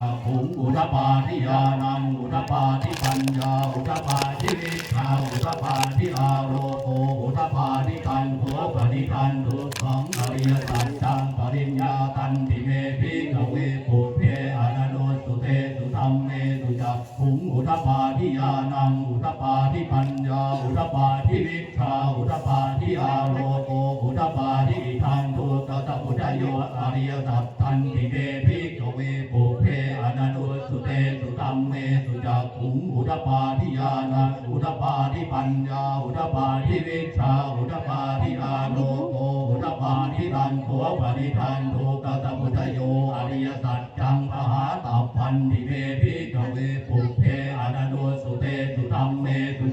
หุงอุทปาทิยานังอุทปาทิปัญญาอุทปาทิวิชาอุทปาทิอาโรโกอุทปาทิกันโภปฏิคันทุกขังอริยสัจจังปริญญาตันติเมพิกเวปุเพอนันโนสุเตสุธรรมเมสุจักขุงอุทปาทิยานังอุทปาทิปัญญาอุทปาทิวิชาอุทปาทิอาโรโกอุทปาทิทันทุกขะอุทโยอริยสัจตันติเมพิกเวปุ ตปาทิยานังอุตปาทิปัญญาอุตปาทิวิชาอุตปาทิอาโนโกอุตปาทิทันโขปริทันโทกขะอุทโยอริยสัจจังปหาตัพพันติเมพิกเวปุ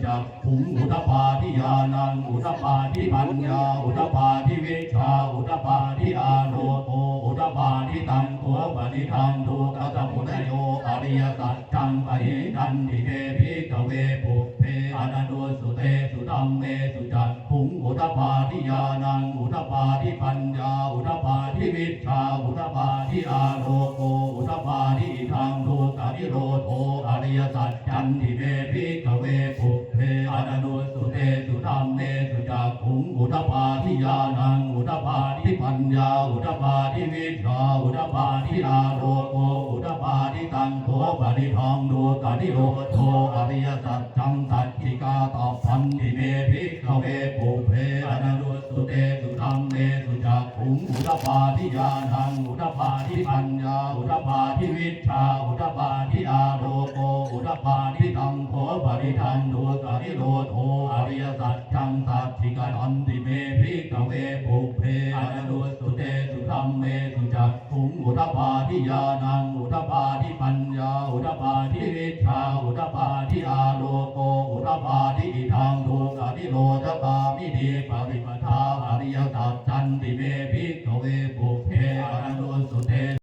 จักขุงอุทปาทิยานังอุทปาทิปัญญาอุทปาทิวิชาอุทปาทิอาโรโกอุทปาทิตังโขปฏิทันทุกขะอุทโยอริยสัจจังปะหิทันติเมพิกเวปุเพอนันโสุเตสุธรรมเมสุจักขุงอุทปาทิยานังอุทปาทิปัญญาอุทปาทิวิชาอุทปาทิอาโรโกอุทปาทิทังทุกขะนิโรโธอริยสัจจันติเมพิ ขุงอุทปาทิยานังอุทปาทิปัญญาอุทปาทิวิชาอุทปาทิอาโรโกอุทปาทิตังโตปฏิทองทุกขะนิโรโทอริยสัจจังสัจจิกาตอบพันติเมภิกขเวปุเพอนันตสุ สุงอุตปาทิญาณังอุตปาทิปัญญาอุตปาทิวิชาอุตปาทิอาโรโกอุตปาทิตังโทปริทังทุกริโรโทอริยสัจจังสัจจิกาตันติเมพิกเวปุเพอนันโนสุเตสุ มเมสุจักขุงอุทปาทิยานังอุทปาทิปัญญาอุทปาทิวิชาอุทปาทิอาโลโกอุทปาทิทางทุกขิโรธกามิเดปริปทาอริยสัจจันติเมพิกเวปุ